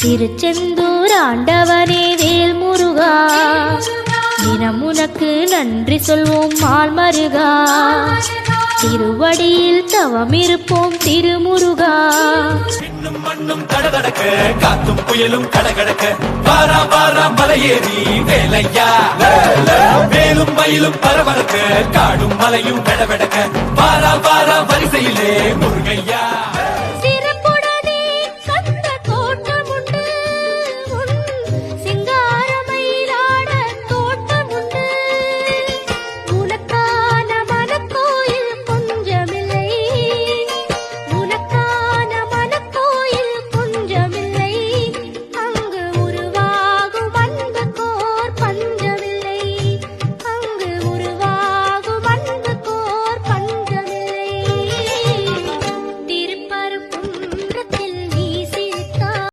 திருச்செந்தூர் ஆண்டவனே வேல் முருகா தினம் உனக்கு நன்றி சொல்வோம் மால் மருகா திருவடியில் தவம் இருப்போம் திருமுருகா. மண்ணும் கடகடக்க காத்தும் புயலும் கடகடக்க. வாரா வாரா மலையேறி வேலையா? வேலும் மயிலும் பரபரக்க காடும் மலையும் கடவடக்க வாரா